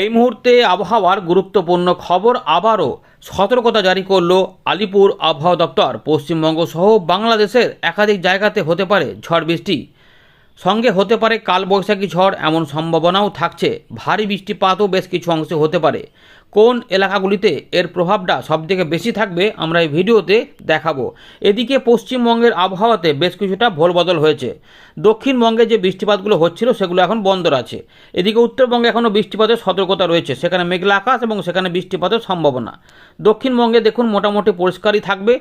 এই মুহূর্তে আবহাওয়ার গুরুত্বপূর্ণ খবর আবারও সতর্কতা জারি করল আলিপুর আবহাওয়া দপ্তর। পশ্চিমবঙ্গ সহ বাংলাদেশের একাধিক জায়গাতে হতে পারে ঝড় বৃষ্টি। সঙ্গে হতে পারে কালবৈশাখী ঝড়, এমন সম্ভাবনাও থাকছে। ভারী বৃষ্টিপাতও বেশ কিছু অংশে হতে পারে। কোন এলাকাগুলিতে এর প্রভাবটা সবথেকে বেশি থাকবে আমরা এই ভিডিওতে দেখাবো। এদিকে পশ্চিমবঙ্গের আবহাওয়াতে বেশ কিছুটা ভোলবদল হয়েছে। দক্ষিণবঙ্গে যে বৃষ্টিপাতগুলো হচ্ছিল সেগুলো এখন বন্ধ আছে এদিকে উত্তরবঙ্গে এখনও বৃষ্টিপাতের সতর্কতা রয়েছে। সেখানে মেঘলা আকাশ এবং সেখানে বৃষ্টিপাতের সম্ভাবনা। দক্ষিণবঙ্গে দেখুন মোটামুটি পরিষ্কারই থাকবে,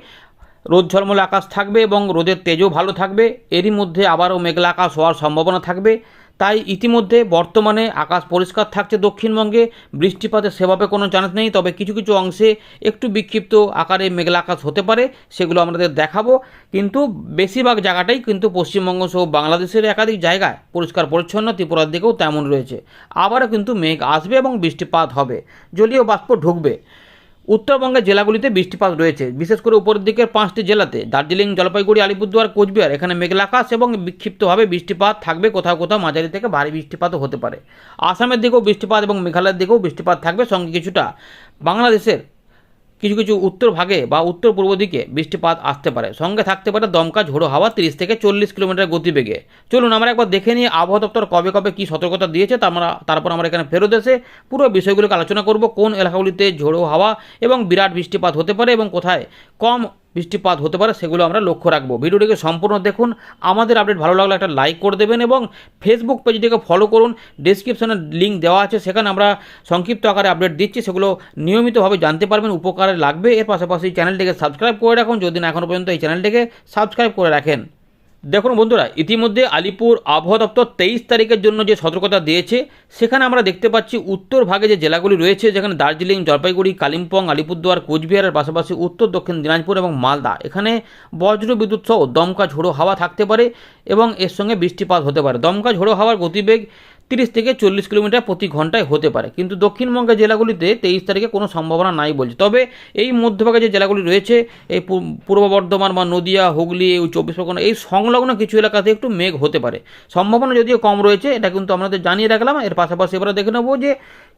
রোদ ঝলমলে আকাশ থাকবে এবং রোদের তেজও ভালো থাকবে। এরই মধ্যে আবারও মেঘলা আকাশ হওয়ার সম্ভাবনা থাকবে। তাই ইতিমধ্যে বর্তমানে আকাশ পরিষ্কার থাকছে দক্ষিণবঙ্গে। বৃষ্টিপাতের সেভাবে কোনো চান্স নেই, তবে কিছু কিছু অংশে একটু বিক্ষিপ্ত আকারে মেঘলা আকাশ হতে পারে, সেগুলো আমাদের দেখাবো। কিন্তু বেশিরভাগ জায়গাটাই কিন্তু পশ্চিমবঙ্গ সহ বাংলাদেশের একাধিক জায়গায় পরিষ্কার পরিচ্ছন্ন, ত্রিপুরার দিকেও তেমন রয়েছে। আবারও কিন্তু মেঘ আসবে এবং বৃষ্টিপাত হবে। জলীয় বাষ্প ঢুকবে উত্তরবঙ্গের জেলাগুলিতে বৃষ্টিপাত রয়েছে। বিশেষ করে উপরের দিকের পাঁচটি জেলাতে দার্জিলিং, জলপাইগুড়ি, আলিপুরদুয়ার, কোচবিহার, এখানে মেঘলা আকাশ এবং বিক্ষিপ্তভাবে বৃষ্টিপাত থাকবে। কোথাও কোথাও মাঝারি থেকে ভারী বৃষ্টিপাতও হতে পারে। আসামের দিকেও বৃষ্টিপাত এবং মেঘালয়ের দিকেও বৃষ্টিপাত থাকবে। সঙ্গে কিছুটা বাংলাদেশের কিছু কিছু উত্তর ভাগে বা উত্তর পূর্ব দিকে বৃষ্টিপাত আসতে পারে। সঙ্গে থাকতে পারে দমকা ঝোড়ো হাওয়া তিরিশ থেকে চল্লিশ কিলোমিটার গতিবেগে। চলুন আমরা একবার দেখে নিই আবহাওয়া দপ্তর কবে কবে কী সতর্কতা দিয়েছে, তা আমরা তারপর আমরা এখানে ফেরত এসে পুরো বিষয়গুলোকে আলোচনা করব, কোন এলাকাগুলিতে ঝোড়ো হাওয়া এবং বিরাট বৃষ্টিপাত হতে পারে এবং কোথায় কম বৃষ্টিপাত হতে পারে, সেগুলো আমরা লক্ষ্য রাখব। ভিডিওটিকে সম্পূর্ণ দেখুন। আমাদের আপডেট ভালো লাগলে একটা লাইক করে দেবেন এবং ফেসবুক পেজটিকে ফলো করুন। ডিসক্রিপশানে লিঙ্ক দেওয়া আছে, সেখানে আমরা সংক্ষিপ্ত আকারে আপডেট দিচ্ছি, সেগুলো নিয়মিতভাবে জানতে পারবেন, উপকারে লাগবে। এর পাশাপাশি চ্যানেলটিকে সাবস্ক্রাইব করে রাখুন। যদি না এখনও পর্যন্ত এই চ্যানেলটিকে সাবস্ক্রাইব করে রাখেন। দেখুন বন্ধুরা, ইতিমধ্যে আলিপুর আবহাওয়া দপ্তর তেইশ তারিখের জন্য যে সতর্কতা দিয়েছে, সেখানে আমরা দেখতে পাচ্ছি উত্তর ভাগে যে জেলাগুলি রয়েছে, যেখানে দার্জিলিং, জলপাইগুড়ি, কালিম্পং, আলিপুরদুয়ার কোচবিহারের পাশাপাশি উত্তর, দক্ষিণ দিনাজপুর এবং মালদা। এখানে বজ্র বিদ্যুৎ সহ দমকা ঝোড়ো হাওয়া থাকতে পারে এবং এর সঙ্গে বৃষ্টিপাত হতে পারে। দমকা ঝোড়ো হাওয়ার গতিবেগ তিরিশ থেকে চল্লিশ কিলোমিটার প্রতি ঘন্টায় হতে পারে। কিন্তু দক্ষিণবঙ্গের জেলাগুলিতে তেইশ তারিখে কোনো সম্ভাবনা নাই বলছে। তবে এই মধ্যভাগে যে জেলাগুলি রয়েছে, এই পূর্ব বর্ধমান বা নদিয়া, হুগলি চব্বিশ পরগনা, এই সংলগ্ন কিছু এলাকাতে একটু মেঘ হতে পারে। সম্ভাবনা যদিও কম রয়েছে, এটা কিন্তু আমাদের জানিয়ে রাখলাম। এর পাশাপাশি এবারে দেখে নেব যে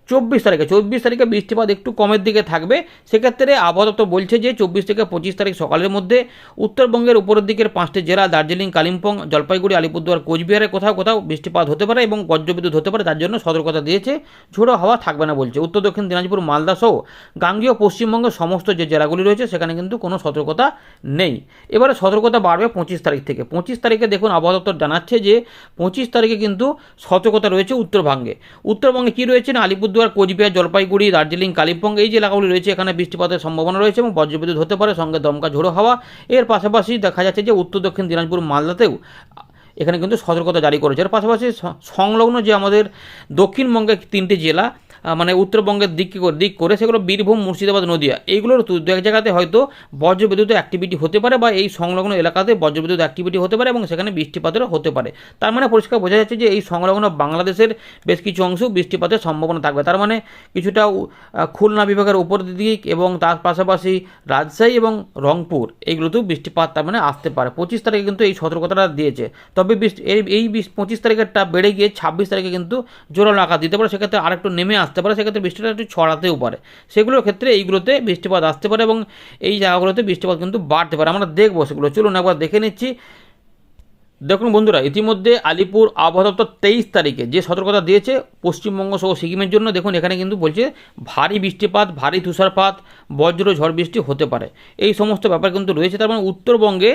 চব্বিশ তারিখে চব্বিশ তারিখে বৃষ্টিপাত একটু কমের দিকে থাকবে। সেক্ষেত্রে আবহাওয়া বলছে যে চব্বিশ থেকে পঁচিশ তারিখ সকালের মধ্যে উত্তরবঙ্গের উপরের দিকের পাঁচটি জেলা, দার্জিলিং, কালিম্পং, জলপাইগুড়ি, আলিপুরদুয়ার, কোচবিহারে কোথাও কোথাও বৃষ্টিপাত হতে পারে এবং বজ্রবিদ্যুৎ হতে পারে। তার জন্য সতর্কতা দিয়েছে, ঝোড়ো হাওয়া থাকবে না বলছে। উত্তর দক্ষিণ দিনাজপুর, মালদা সহ গাঙ্গীয় পশ্চিমবঙ্গের সমস্ত যে জেলাগুলি রয়েছে, সেখানে কিন্তু কোনো সতর্কতা নেই। এবারে সতর্কতা বাড়বে পঁচিশ তারিখ থেকে। পঁচিশ তারিখে দেখুন আবহাওয়া দপ্তর জানাচ্ছে যে পঁচিশ তারিখে কিন্তু সতর্কতা রয়েছে উত্তরবঙ্গে। উত্তরবঙ্গে কী রয়েছে না? আলিপুরদুয়ার কোচবিহার, জলপাইগুড়ি, দার্জিলিং, কালিম্পং এই যে এলাকাগুলি রয়েছে। এখানে বৃষ্টিপাতের সম্ভাবনা রয়েছে এবং বজ্রবিদ্যুৎ হতে পারে, সঙ্গে দমকা ঝোড়ো হওয়া। এর পাশাপাশি দেখা যাচ্ছে যে উত্তর দক্ষিণ দিনাজপুর, মালদাতেও এখানে কিন্তু সতর্কতা জারি করেছে। এর পাশাপাশি সংলগ্ন যে আমাদের দক্ষিণবঙ্গের তিনটি জেলা মানে উত্তরবঙ্গের দিক দিক করে, সেগুলো বীরভূম, মুর্শিদাবাদ, নদিয়া। এইগুলোর দু, এক জায়গাতে হয়তো বজ্রবিদ্যুৎ অ্যাক্টিভিটি হতে পারে বা এই সংলগ্ন এলাকাতে বজ্রবিদ্যুৎ অ্যাক্টিভিটি হতে পারে এবং সেখানে বৃষ্টিপাতেরও হতে পারে। তার মানে পরিষ্কার বোঝা যাচ্ছে যে এই সংলগ্ন বাংলাদেশের বেশ কিছু অংশ বৃষ্টিপাতের সম্ভাবনা থাকবে। তার মানে কিছুটা খুলনা বিভাগের উপর দিক এবং তার পাশাপাশি রাজশাহী এবং রংপুর, এইগুলোতেও বৃষ্টিপাত তার মানে আসতে পারে। পঁচিশ তারিখে কিন্তু এই সতর্কতাটা দিয়েছে। তবে এই বিশ পঁচিশ তারিখেরটা বেড়ে গিয়ে ছাব্বিশ তারিখে কিন্তু জোরালো আকাশ দিতে পারে। সেক্ষেত্রে আরেকটু নেমে আসতে পারে, সেক্ষেত্রে বৃষ্টিটা একটু ছড়াতেও পারে। সেগুলোর ক্ষেত্রে এইগুলোতে বৃষ্টিপাত আসতে পারে এবং এই জায়গাগুলোতে বৃষ্টিপাত কিন্তু বাড়তে পারে। আমরা দেখব সেগুলো। চলুন একবার দেখে নিচ্ছি। দেখুন বন্ধুরা, ইতিমধ্যে আলিপুর আবহাওয়া দপ্তর তেইশ তারিখে যে সতর্কতা দিয়েছে পশ্চিমবঙ্গ সহ সিকিমের জন্য, দেখুন এখানে কিন্তু বলছে ভারী বৃষ্টিপাত, ভারী তুষারপাত, বজ্র ঝড় বৃষ্টি হতে পারে। এই সমস্ত ব্যাপার কিন্তু রয়েছে। তার মানে উত্তরবঙ্গে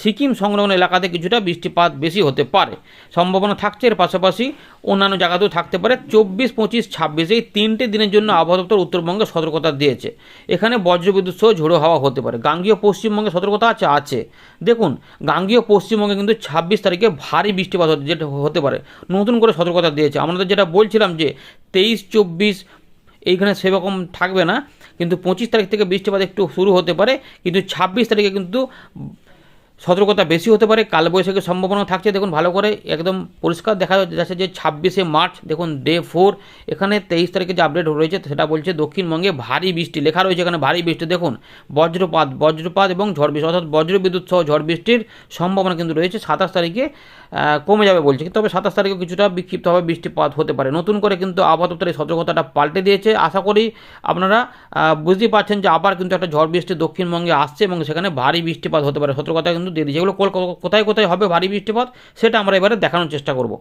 সিকিম সংলগ্ন এলাকাতে কিছুটা বৃষ্টিপাত বেশি হতে পারে। সম্ভাবনা থাকছে। এর পাশাপাশি অন্যান্য জায়গাতেও থাকতে পারে। চব্বিশ, পঁচিশ, ছাব্বিশ এই তিনটে দিনের জন্য আবহাওয়া দপ্তর উত্তরবঙ্গে সতর্কতা দিয়েছে। এখানে বজ্রবিদ্যুৎ সহ ঝোড়ো হাওয়া হতে পারে। গাঙ্গীয় পশ্চিমবঙ্গে সতর্কতা আছে আছে। দেখুন, গাঙ্গীয় পশ্চিমবঙ্গে কিন্তু ছাব্বিশ তারিখে ভারী বৃষ্টিপাত যেটা হতে পারে। নতুন করে সতর্কতা দিয়েছে। আমাদের যেটা বলছিলাম যে, তেইশ, চব্বিশ এইখানে সেরকম থাকবে না, কিন্তু পঁচিশ তারিখ থেকে বৃষ্টিপাত একটু শুরু হতে পারে, কিন্তু ছাব্বিশ তারিখে কিন্তু সতর্কতা বেশি হতে পারে, কালবৈশাখীর সম্ভাবনা থাকছে। দেখুন, ভালো করে একদম পরিষ্কার দেখা যাচ্ছে যে ছাব্বিশে মার্চ, দেখুন, ডে ফোর, এখানে তেইশ তারিখে যে আপডেট রয়েছে সেটা বলছে দক্ষিণবঙ্গে ভারী বৃষ্টি। লেখা রয়েছে এখানে ভারী বৃষ্টি। দেখুন, বজ্রপাত বজ্রপাত এবং ঝড় বৃষ্টি, অর্থাৎ বজ্রবিদ্যুৎ সহ ঝড় বৃষ্টির সম্ভাবনা কিন্তু রয়েছে। সাতাশ তারিখে কমে যাবে বলছে। তবে সাতাশ তারিখে কিছুটা বিক্ষিপ্তভাবে বৃষ্টিপাত হতে পারে। নতুন করে কিন্তু আবহাওয়া এই সতর্কতাটা পাল্টে দিয়েছে। আশা করি আপনারা বুঝতেই পারছেন যে আবার কিন্তু একটা ঝড় বৃষ্টি দক্ষিণবঙ্গে আসছে এবং সেখানে ভারী বৃষ্টিপাত হতে পারে। সতর্কতা কিন্তু দিয়ে দিয়েছে। এগুলো কোথায় কোথায় হবে ভারী বৃষ্টিপাত, সেটা আমরা এবারে দেখানোর চেষ্টা করব।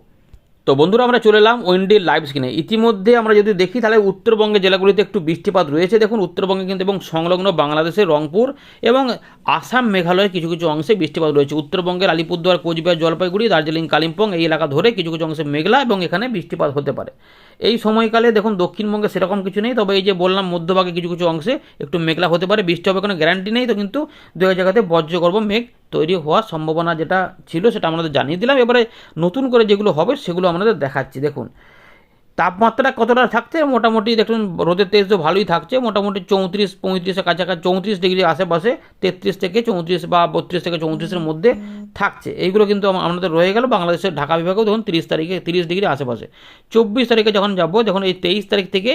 তো বন্ধুরা, আমরা চলে এলাম উইন্ডির লাইভ স্ক্রিনে। ইতিমধ্যে আমরা যদি দেখি, তাহলে উত্তরবঙ্গের জেলাগুলিতে একটু বৃষ্টিপাত রয়েছে। দেখুন, উত্তরবঙ্গে কিন্তু এবং সংলগ্ন বাংলাদেশের রংপুর এবং আসাম, মেঘালয়ের কিছু কিছু অংশে বৃষ্টিপাত রয়েছে। উত্তরবঙ্গের আলিপুরদুয়ার, কোচবিহার, জলপাইগুড়ি, দার্জিলিং, কালিম্পং এই এলাকা ধরে কিছু কিছু অংশে মেঘলা এবং এখানে বৃষ্টিপাত হতে পারে। এই সময়কালে দেখুন, দক্ষিণবঙ্গে সেরকম কিছু নেই। তবে এই যে বললাম, মধ্যভাগে কিছু কিছু অংশে একটু মেঘলা হতে পারে। বৃষ্টি হবে কোনো গ্যারান্টি নেই। তো কিন্তু দু জায়গাতে বজ্রগর্ভ মেঘ তৈরি হওয়ার সম্ভাবনা যেটা ছিল সেটা আমাদের জানিয়ে দিলাম। এবারে নতুন করে যেগুলো হবে সেগুলো আমাদের দেখাচ্ছি। দেখুন, তাপমাত্রা কতটা থাকছে? মোটামুটি দেখুন, রোদের তেজ তো ভালোই থাকছে। মোটামুটি চৌত্রিশ, পঁয়ত্রিশের কাছাকাছি, চৌত্রিশ ডিগ্রি আশেপাশে, তেত্রিশ থেকে চৌত্রিশ বা বত্রিশ থেকে চৌত্রিশের মধ্যে থাকছে। এইগুলো কিন্তু আমাদের রয়ে গেল বাংলাদেশের ঢাকা বিভাগেও। দেখুন, তিরিশ তারিখে, তিরিশ ডিগ্রি আশেপাশে। চব্বিশ তারিখে যখন যাব, যখন এই তেইশ তারিখ থেকে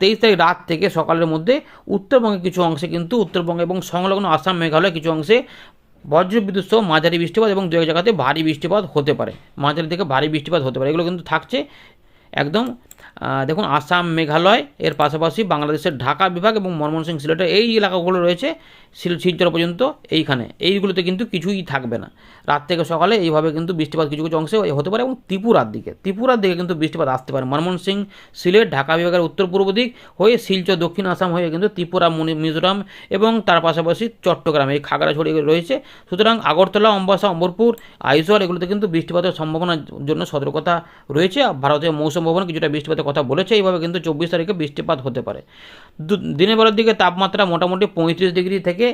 তেইশ তারিখ রাত থেকে সকালের মধ্যে উত্তরবঙ্গের কিছু অংশে কিন্তু উত্তরবঙ্গ এবং সংলগ্ন আসাম মেঘালয় কিছু অংশে বজ্রবিদ্যুৎ সহ মাঝারি বৃষ্টিপাত এবং দু এক জায়গাতে ভারী বৃষ্টিপাত হতে পারে। মাঝারি থেকে ভারী বৃষ্টিপাত হতে পারে। এগুলো কিন্তু থাকছে একদম দেখুন, আসাম মেঘালয়, এর পাশাপাশি বাংলাদেশের ঢাকা বিভাগ এবং ময়মনসিংহ সিলেটের এই এলাকাগুলো রয়েছে শিল শিলচর পর্যন্ত এইখানে। এইগুলোতে কিন্তু কিছুই থাকবে না। রাত থেকে সকালে এইভাবে কিন্তু বৃষ্টিপাত কিছু কিছু অংশে হতে পারে এবং ত্রিপুরার দিকে। ত্রিপুরার দিকে কিন্তু বৃষ্টিপাত আসতে পারে। ময়মনসিংহ সিলেট, ঢাকা বিভাগের উত্তর পূর্ব দিক হয়ে শিলচর, দক্ষিণ আসাম হয়ে কিন্তু ত্রিপুরা মিজোরাম এবং তার পাশাপাশি চট্টগ্রাম এই খাগড়াছড়ি রয়েছে। সুতরাং আগরতলা, অম্বাসা অম্বরপুর আইজল এগুলোতে কিন্তু বৃষ্টিপাতের সম্ভাবনার জন্য সতর্কতা রয়েছে। ভারতীয় মৌসুম ভবন কিছুটা বৃষ্টিপাতের কথা বলেছে, এইভাবে কিন্তু চব্বিশ তারিখে বৃষ্টিপাত হতে পারে। দিনের বেলার দিকে তাপমাত্রা মোটামুটি পঁয়ত্রিশ ডিগ্রি থেকে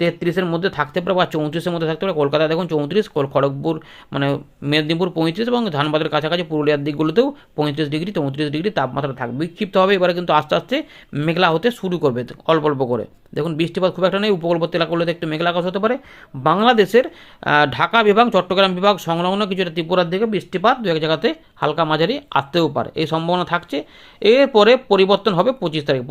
তেত্রিশের মধ্যে থাকতে পারে বা চৌত্রিশের মধ্যে থাকতে পারে। কলকাতা দেখুন চৌত্রিশ খড়গপুর মানে মেদিনীপুর পঁয়ত্রিশ এবং ধানবাদের কাছাকাছি পুরুলিয়ার দিকগুলোতেও পঁয়ত্রিশ ডিগ্রি, চৌত্রিশ ডিগ্রি তাপমাত্রা থাকবে। বিক্ষিপ্ত হবে, এবারে কিন্তু আস্তে আস্তে মেঘলা হতে শুরু করবে, অল্প অল্প করে। দেখুন বৃষ্টিপাত খুব একটা নেই, উপকূলবর্তী এলাকাগুলোতে একটু মেঘলা আকাশ হতে পারে। বাংলাদেশের ঢাকা বিভাগ, চট্টগ্রাম বিভাগ সংলগ্ন কিছুটা ত্রিপুরার দিকে বৃষ্টিপাত দু এক জায়গাতে হালকা মাঝারি আসতেও পারে। এই সম্ভাবনা থাকছে। এরপরে পরিবর্তন হবে পঁচিশ তারিখ।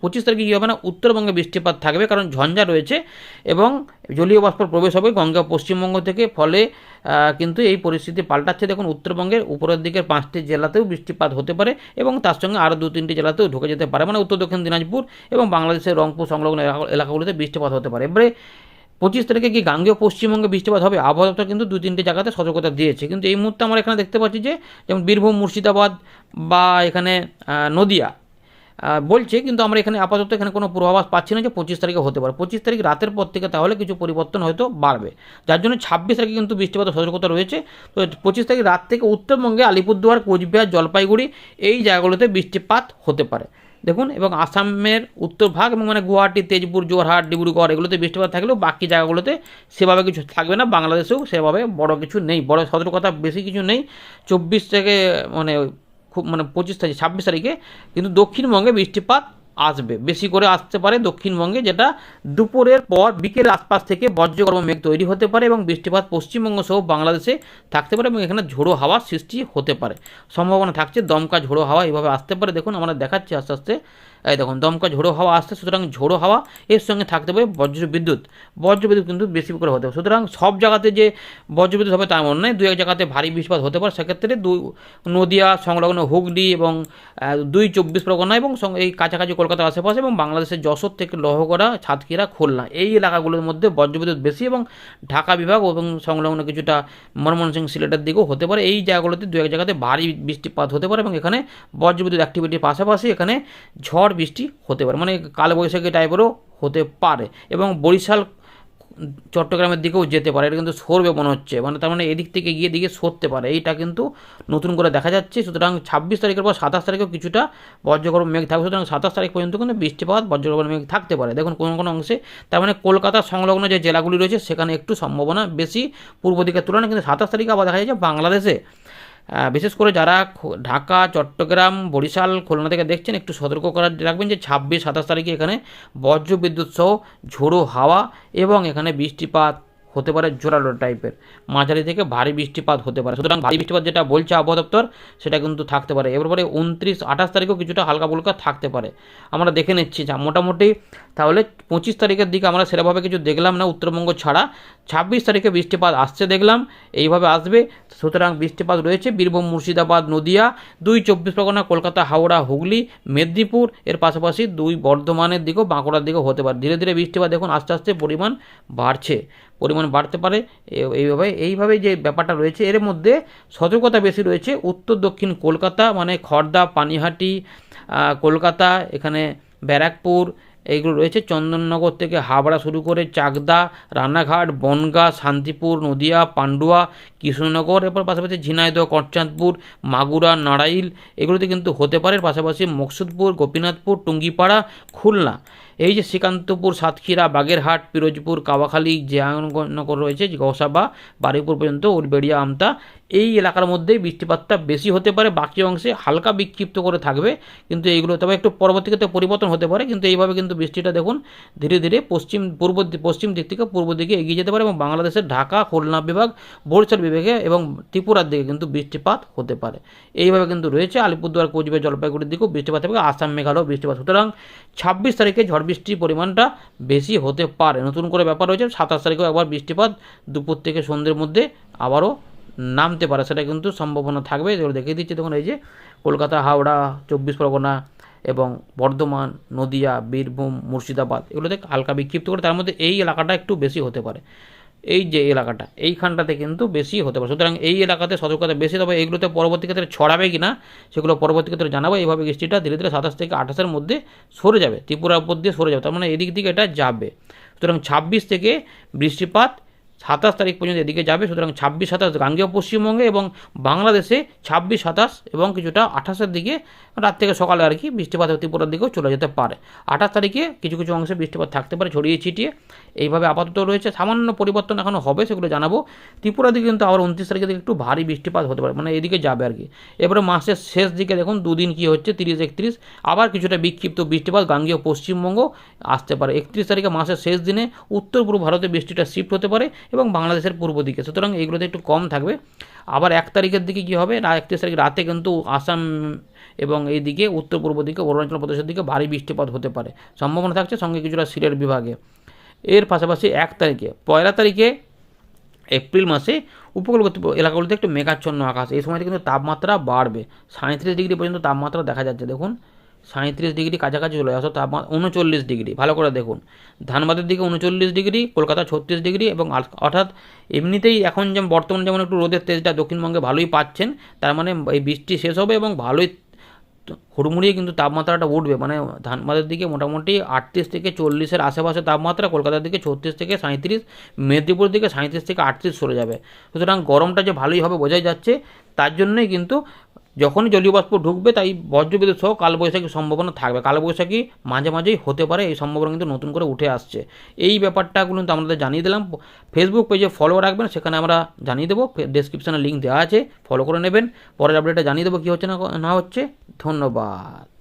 পঁচিশ তারিখে কী হবে না? উত্তরবঙ্গে বৃষ্টিপাত থাকবে কারণ ঝঞ্ঝা রয়েছে এবং জলীয় বাষ্প প্রবেশ হবে গঙ্গা পশ্চিমবঙ্গ থেকে। ফলে কিন্তু এই পরিস্থিতি পাল্টাচ্ছে। দেখুন, উত্তরবঙ্গের উপরের দিকের পাঁচটি জেলাতেও বৃষ্টিপাত হতে পারে এবং তার সঙ্গে আরও দু তিনটি জেলাতেও ঢুকে যেতে পারে। মানে উত্তর, দক্ষিণ দিনাজপুর এবং বাংলাদেশের রংপুর সংলগ্ন এলাকা- এলাকাগুলোতে বৃষ্টিপাত হতে পারে। এবারে পঁচিশ তারিখে কি গাঙ্গেয় পশ্চিমবঙ্গে বৃষ্টিপাত হবে? আবহাওয়া দপ্তর কিন্তু দু তিনটে জায়গাতে সতর্কতা দিয়েছে। কিন্তু এই মুহূর্তে আমরা এখানে দেখতে পাচ্ছি যে, যেমন বীরভূম, মুর্শিদাবাদ বা এখানে নদিয়া বলছে, কিন্তু আমরা এখানে আপাতত এখানে কোনো পূর্বাভাস পাচ্ছি না যে পঁচিশ তারিখে হতে পারে। পঁচিশ তারিখ রাতের পর থেকে তাহলে কিছু পরিবর্তন হয়তো বাড়বে। যার জন্য ছাব্বিশ তারিখে কিন্তু বৃষ্টিপাতের সতর্কতা রয়েছে। তো পঁচিশ তারিখ রাত থেকে উত্তরবঙ্গে আলিপুরদুয়ার, কোচবিহার, জলপাইগুড়ি এই জায়গাগুলোতে বৃষ্টিপাত হতে পারে। দেখুন, এবং আসামের উত্তর ভাগ এবং মানে গুয়াহাটি, তেজপুর জোরহাট ডিব্রুগড়, এগুলোতে বৃষ্টিপাত থাকলেও বাকি জায়গাগুলোতে সেভাবে কিছু থাকবে না। বাংলাদেশেও সেভাবে বড় কিছু নেই, বড় সতর্কতা বেশি কিছু নেই। চব্বিশ থেকে মানে খুব মানে পঁচিশ তারিখ, ছাব্বিশ তারিখে কিন্তু দক্ষিণবঙ্গে বৃষ্টিপাত আসবে। বেশি করে আসতে পারে দক্ষিণবঙ্গে, যেটা দুপুরের পর বিকেলের আশপাশ থেকে বজ্রগর্ভ মেঘ তৈরি হতে পারে এবং বৃষ্টিপাত পশ্চিমবঙ্গ সহ বাংলাদেশে থাকতে পারে এবং এখানে ঝোড়ো হাওয়ার সৃষ্টি হতে পারে। সম্ভাবনা থাকছে দমকা ঝোড়ো হাওয়া এভাবে আসতে পারে। দেখুন, আমরা দেখাচ্ছি আস্তে আস্তে এই দেখুন, দমকা ঝোড়ো হাওয়া আসছে, সুতরাং ঝোড়ো হাওয়া এর সঙ্গে থাকতে পারে বজ্র বিদ্যুৎ বজ্র বিদ্যুৎ কিন্তু বেশি করে হতে পারে। সুতরাং সব জায়গাতে যে বজ্র বিদ্যুৎ হবে তার মনে নয় দু এক জায়গাতে ভারী বৃষ্টিপাত হতে পারে। সেক্ষেত্রে দুই নদিয়া, সংলগ্ন হুগলি এবং দুই চব্বিশ পরগনা এবং এই কাছাকাছি কলকাতার আশেপাশে এবং বাংলাদেশের যশোর থেকে লহগড়া সাতক্ষীরা খুলনা এই এলাকাগুলোর মধ্যে বজ্রবিদ্যুৎ বেশি এবং ঢাকা বিভাগ এবং সংলগ্ন কিছুটা ময়মনসিংহ সিলেটের দিকেও হতে পারে। এই জায়গাগুলোতে দু এক জায়গাতে ভারী বৃষ্টিপাত হতে পারে এবং এখানে বজ্রবিদ্যুৎ অ্যাক্টিভিটির পাশাপাশি এখানে ঝড় বৃষ্টি হতে পারে। মানে কালবৈশাখী টাইপেরও হতে পারে এবং বরিশাল, চট্টগ্রামের দিকেও যেতে পারে। এটা কিন্তু সরবে মনে হচ্ছে। মানে তার মানে এদিক থেকে গিয়ে দিকে সরতে পারে। এইটা কিন্তু নতুন করে দেখা যাচ্ছে। সুতরাং ছাব্বিশ তারিখের পর সাতাশ তারিখেও কিছুটা বজ্রগর্ভ মেঘ থাকবে। সুতরাং সাতাশ তারিখ পর্যন্ত কিন্তু বৃষ্টিপাত, বজ্রগর্ভ মেঘ থাকতে পারে। দেখুন, কোনো কোনো অংশে তার মানে কলকাতা সংলগ্ন যে জেলাগুলি রয়েছে, সেখানে একটু সম্ভাবনা বেশি। পূর্ব দিকের তুলনায় কিন্তু সাতাশ তারিখে আবার দেখা যায় যে বাংলাদেশে বিশেষ করে যারা ঢাকা, চট্টগ্রাম, বরিশাল, খুলনা থেকে দেখছেন, একটু সতর্ক করার রাখবেন যে ছাব্বিশ, সাতাশ তারিখে এখানে বজ্র বিদ্যুৎ সহ ঝোড়ো হাওয়া এবং এখানে বৃষ্টিপাত হতে পারে জোরালো টাইপের মাঝারি থেকে ভারী বৃষ্টিপাত হতে পারে। সুতরাং ভারী বৃষ্টিপাত যেটা বলছে আবহাওয়া দপ্তর, সেটা কিন্তু থাকতে পারে। এবারে উনত্রিশ আঠাশ তারিখেও কিছুটা হালকা ফুলকা থাকতে পারে। আমরা দেখে নিচ্ছি যা মোটামুটি তাহলে পঁচিশ তারিখের দিকে আমরা সেরকমভাবে কিছু দেখলাম না উত্তরবঙ্গ ছাড়া। ছাব্বিশ তারিখে বৃষ্টিপাত আসছে দেখলাম, এইভাবে আসবে। সুতরাং বৃষ্টিপাত রয়েছে বীরভূম, মুর্শিদাবাদ, নদিয়া, দুই চব্বিশ পরগনা, কলকাতা, হাওড়া, হুগলি, মেদিনীপুর। এর পাশাপাশি দুই বর্ধমানের দিকেও, বাঁকুড়ার দিকেও হতে পারে। ধীরে ধীরে বৃষ্টিপাত দেখুন আস্তে আস্তে পরিমাণ বাড়ছে। পরিমাণ বাড়তে পারে এইভাবে এইভাবে যে ব্যাপারটা রয়েছে, এর মধ্যে সতর্কতা বেশি রয়েছে উত্তর দক্ষিণ কলকাতা মানে খর্দা, পানিহাটি কলকাতা, এখানে ব্যারাকপুর, এইগুলো রয়েছে, চন্দননগর থেকে হাবড়া শুরু করে চাকদা, রানাঘাট, বনগাঁ, শান্তিপুর, নদিয়া, পান্ডুয়া, কৃষ্ণনগর, এরপর পাশাপাশি ঝিনাইদহ করচাঁদপুর মাগুরা, নাড়াইল, এগুলোতে কিন্তু হতে পারে, পাশাপাশি মকসুদপুর, গোপীনাথপুর, টুঙ্গিপাড়া, খুলনা। এই যে শ্রীকান্তপুর, সাতক্ষীরা, বাগেরহাট, পিরোজপুর, কাওয়াখালী, জয়ানগর রয়েছে, গসাবা, বারুইপুর পর্যন্ত, উলবেড়িয়া, আমতা, এই এলাকার মধ্যেই বৃষ্টিপাতটা বেশি হতে পারে, বাকি অংশে হালকা বিক্ষিপ্ত করে থাকবে, কিন্তু এইগুলো তবে একটু পরবর্তীতে পরিবর্তন হতে পারে, কিন্তু এইভাবে কিন্তু বৃষ্টিটা দেখুন, ধীরে ধীরে পশ্চিম, পূর্ব পশ্চিম দিক থেকে পূর্ব দিকে এগিয়ে যেতে পারে এবং বাংলাদেশের ঢাকা, খুলনা বিভাগ, বরিশাল বিভাগে এবং ত্রিপুরার দিকে কিন্তু বৃষ্টিপাত হতে পারে। এইভাবে কিন্তু রয়েছে, আলিপুরদুয়ার, কোচবিহার, জলপাইগুড়ির দিকেও বৃষ্টিপাত হবে, আসাম মেঘালয় বৃষ্টিপাত। সুতরাং ছাব্বিশ তারিখে ঝড় বৃষ্টির পরিমাণটা বেশি হতে পারে। নতুন করে ব্যাপার রয়েছে, সাতাশ তারিখেও একবার বৃষ্টিপাত দুপুর থেকে সন্ধ্যের মধ্যে আবারও নামতে পারে, সেটা কিন্তু সম্ভাবনা থাকবে। যেগুলো দেখিয়ে দিচ্ছে তখন এই যে কলকাতা, হাওড়া, চব্বিশ পরগনা এবং বর্ধমান, নদিয়া, বীরভূম, মুর্শিদাবাদ, এগুলোতে হালকা বিক্ষিপ্ত করে, তার মধ্যে এই এলাকাটা একটু বেশি হতে পারে। এই যে এলাকাটা, এইখানটাতে কিন্তু বেশি হতে পারে। সুতরাং এই এলাকাতে সতর্কতা বেশি তবে এইগুলোতে পরবর্তী ক্ষেত্রে ছড়াবে কি না, সেগুলো পরবর্তী ক্ষেত্রে জানাব। এইভাবে বৃষ্টিটা ধীরে ধীরে সাতাশ থেকে আঠাশের মধ্যে সরে যাবে, ত্রিপুরার উপর দিয়ে সরে যাবে। তার মানে এদিক থেকে এটা যাবে। সুতরাং ছাব্বিশ থেকে বৃষ্টিপাত সাতাশ তারিখ পর্যন্ত এদিকে যাবে, সুতরাং ছাব্বিশ সাতাশ গাঙ্গেয় পশ্চিমবঙ্গে এবং বাংলাদেশে ছাব্বিশ সাতাশ এবং কিছুটা আঠাশের দিকে রাত থেকে সকালে আর কি বৃষ্টিপাত ত্রিপুরার দিকেও চলে যেতে পারে। আঠাশ তারিখে কিছু কিছু অংশে বৃষ্টিপাত থাকতে পারে, ছড়িয়ে ছিটিয়ে। এইভাবে আপাতত রয়েছে, সামান্য পরিবর্তন এখনও হবে সেগুলো জানাব। ত্রিপুরা দিকে কিন্তু আবার উনত্রিশ তারিখে একটু ভারী বৃষ্টিপাত হতে পারে মানে এদিকে যাবে আর কি। এবারে মাসের শেষ দিকে দেখুন, দুদিন কি হচ্ছে, তিরিশ, একত্রিশ, আবার কিছুটা বিক্ষিপ্ত বৃষ্টিপাত গাঙ্গেয় পশ্চিমবঙ্গ আসতে পারে। একত্রিশ তারিখে মাসের শেষ দিনে উত্তর পূর্ব ভারতে বৃষ্টিটা শিফট হতে পারে এবং বাংলাদেশের পূর্ব দিকে। সুতরাং এইগুলোতে একটু কম থাকবে। আবার এক তারিখের দিকে কী হবে? না, একত্রিশ তারিখ রাতে কিন্তু আসাম এবং এই দিকে উত্তর পূর্ব দিকে, অরুণাচল প্রদেশের দিকে ভারী বৃষ্টিপাত হতে পারে। সম্ভাবনা থাকছে সঙ্গে কিছুটা সিলেট বিভাগে। এর পাশাপাশি এক তারিখে, পয়লা তারিখে এপ্রিল মাসে উপকূলবর্তী এলাকাগুলোতে একটু মেঘাচ্ছন্ন আকাশ। এই সময় কিন্তু তাপমাত্রা বাড়বে। সাঁত্রিশ ডিগ্রি পর্যন্ত তাপমাত্রা দেখা যাচ্ছে। দেখুন সাঁত্রিশ ডিগ্রি কাছাকাছি চলে আসো তাপমাত্রা উনচল্লিশ ডিগ্রি। ভালো করে দেখুন। ধানবাদের দিকে উনচল্লিশ ডিগ্রি, কলকাতা ছত্রিশ ডিগ্রি এবং অর্থাৎ এমনিতেই এখন যেমন বর্তমান যেমন একটু রোদের তেজটা দক্ষিণবঙ্গে ভালোই পাচ্ছেন, তার মানে এই বৃষ্টি শেষ হবে এবং ভালোই হুড়মুড়িয়ে কিন্তু তাপমাত্রাটা উঠবে। মানে ধানবাদের দিকে মোটামুটি আটত্রিশ থেকে চল্লিশের আশেপাশে তাপমাত্রা, কলকাতার দিকে ছত্রিশ থেকে সাঁত্রিশ মেদিনীপুর দিকে সাঁত্রিশ থেকে আটত্রিশ সরে যাবে। সুতরাং গরমটা যে ভালোই হবে বোঝাই যাচ্ছে, তার জন্যই কিন্তু যখনই জলীয় বাষ্প ঢুকবে তাই বজ্রবিদ্যুৎ সহ কালবৈশাখীর সম্ভাবনা থাকবে। কালবৈশাখী মাঝে মাঝেই হতে পারে, এই সম্ভাবনা কিন্তু নতুন করে উঠে আসছে। এই ব্যাপারটাগুলো কিন্তু আমাদের জানিয়ে দিলাম। ফেসবুক পেজে ফলো রাখবেন, সেখানে আমরা জানিয়ে দেবো। ডেসক্রিপশনে লিঙ্ক দেওয়া আছে ফলো করে নেবেন। পরের আপডেটটা জানিয়ে দেবো কী হচ্ছে না না হচ্ছে। ধন্যবাদ।